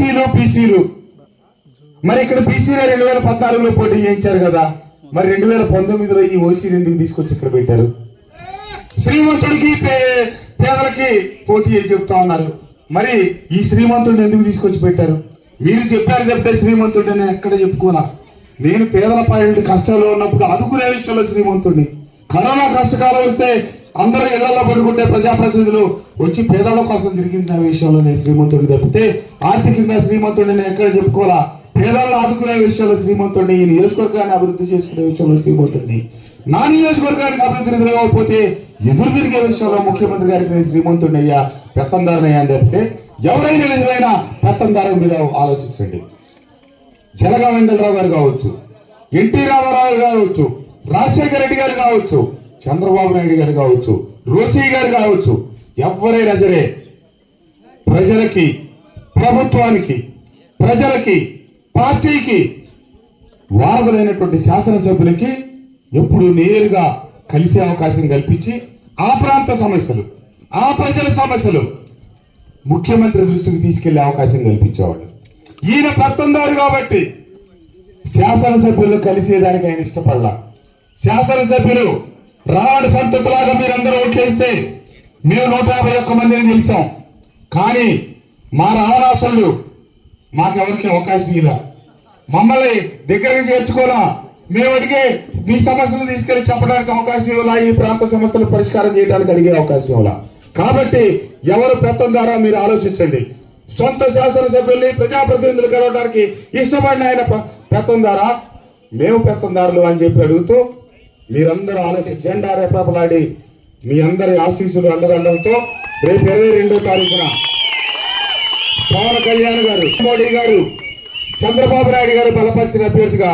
ఎస్సీలు బీసీలు. మరి ఇక్కడ బీసీలో రెండు వేల పద్నాలుగులో పోటీ చేయించారు కదా. మరి రెండు వేల పంతొమ్మిదిలో ఈ ఓసీని ఎందుకు తీసుకొచ్చి ఇక్కడ పెట్టారు? శ్రీమంతుడికి పే- పేదలకి పోటీ చేసి చెప్తా ఉన్నారు. మరి ఈ శ్రీమంతుడిని ఎందుకు తీసుకొచ్చి పెట్టారు? మీరు చెప్పారు చెప్తే శ్రీమంతుడిని నేను ఎక్కడ చెప్పుకోనా? నేను పేదల పాయింట్ కష్టంలో ఉన్నప్పుడు అదుకునే విషయంలో శ్రీమంతుడిని. కరోనా కష్టకాలం వస్తే అందరూ ఇళ్ళలో పడుకుంటే ప్రజాప్రతినిధులు వచ్చి పేదల కోసం తిరిగింది ఆ విషయంలో నేను శ్రీమంతుడిని తప్పితే ఆర్థికంగా శ్రీమంతుడిని నేను ఎక్కడ చెప్పుకోవాలా? పేదలను ఆదుకునే విషయంలో శ్రీమంతుడిని ఈ నియోజకవర్గాన్ని అభివృద్ధి చేసుకునే విషయంలో శ్రీమంతుడిని. నా నియోజకవర్గానికి అభివృద్ధి నిలవకపోతే ఎదురు తిరిగే విషయంలో ముఖ్యమంత్రి గారికి నేను శ్రీమంతుడిని అయ్యా పెత్తందారునయ్యా అని చెప్తే ఎవరైనా నిజమైన పెత్తందారు మీరు ఆలోచించండి. జలగా వెంకటరావు గారు కావచ్చు ఎన్టీ రామారావు గారు కావచ్చు రాజశేఖర రెడ్డి గారు కావచ్చు చంద్రబాబు నాయుడు గారు కావచ్చు రోసీ గారు కావచ్చు ఎవరైనా సరే ప్రజలకి ప్రభుత్వానికి ప్రజలకి పార్టీకి వారధులైనటువంటి శాసనసభ్యులకి ఎప్పుడు నేరుగా కలిసే అవకాశం కల్పించి ఆ ప్రాంత సమస్యలు ఆ ప్రజల సమస్యలు ముఖ్యమంత్రి దృష్టికి తీసుకెళ్ళే అవకాశం కల్పించేవాళ్ళు. ఈయన పత్తందారు కాబట్టి శాసనసభ్యులు కలిసేదానికి ఆయన ఇష్టపడలా. శాసనసభ్యులు రావణ సంతతిలాగా మీరందరూ ఓట్లేస్తే మేము నూట యాభై ఒక్క మందిని గెలిచాం. కానీ మా రావణాసులు మాకెవరికి అవకాశం ఇలా మమ్మల్ని దగ్గరికి చేర్చుకోలా మేము అడిగే మీ సమస్యలు తీసుకెళ్ళి చెప్పడానికి అవకాశం ఇవ్వాలా? ఈ ప్రాంత సమస్యలు పరిష్కారం చేయడానికి అడిగే అవకాశం ఇవ్వాలా? కాబట్టి ఎవరు పెత్తందారా మీరు ఆలోచించండి. సొంత శాసనసభ్యుల్ని ప్రజాప్రతినిధులు కలవడానికి ఇష్టపడిన ఆయన పెత్తం పెత్తందారా మేము పెత్తందారులు అని చెప్పి అడుగుతూ మీరందరూ ఆలోచించి జెండా రేపలాడి మీ అందరి ఆశీస్సులు అండదండలతో రేపు ఇరవై రెండో తారీఖున పవన్ కళ్యాణ్ గారు మోడీ గారు చంద్రబాబు నాయుడు గారు బలపరిచిన అభ్యర్థిగా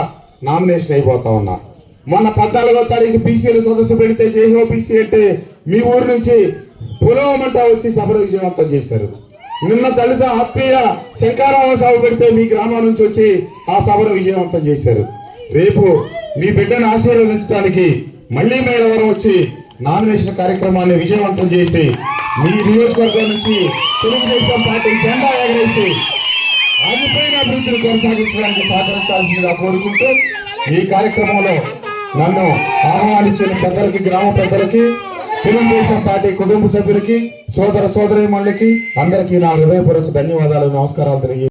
నామినేషన్ అయిపోతా ఉన్నా. మొన్న పద్నాలుగో తారీఖు బీసీల సదస్సు పెడితే జేహో బీసీ అంటే మీ ఊరు నుంచి పులోమంటా వచ్చి సభను విజయవంతం చేశారు. నిన్న దళిత ఆత్మీయ శంకారావ సభ పెడితే మీ గ్రామం నుంచి వచ్చి ఆ సభను విజయవంతం చేశారు. రేపు మీ బిడ్డను ఆశీర్వదించడానికి మళ్ళీ మేలవరం వచ్చి నామినేషన్ కార్యక్రమాన్ని విజయవంతం చేసి మీ నియోజకవర్గం నుంచి తెలుగుదేశం పార్టీ జెండా ఎగరేసి ఆగిపోయిన అభివృద్ధిని కొనసాగించడానికి సహకరించాల్సిందిగా కోరుకుంటూ ఈ కార్యక్రమంలో నన్ను ఆహ్వానించిన పెద్దలకి గ్రామ పెద్దలకి తెలుగుదేశం పార్టీ కుటుంబ సభ్యులకి సోదర సోదరి అందరికీ నా హృదయపూర్వక ధన్యవాదాలు నమస్కారాలు తెలియ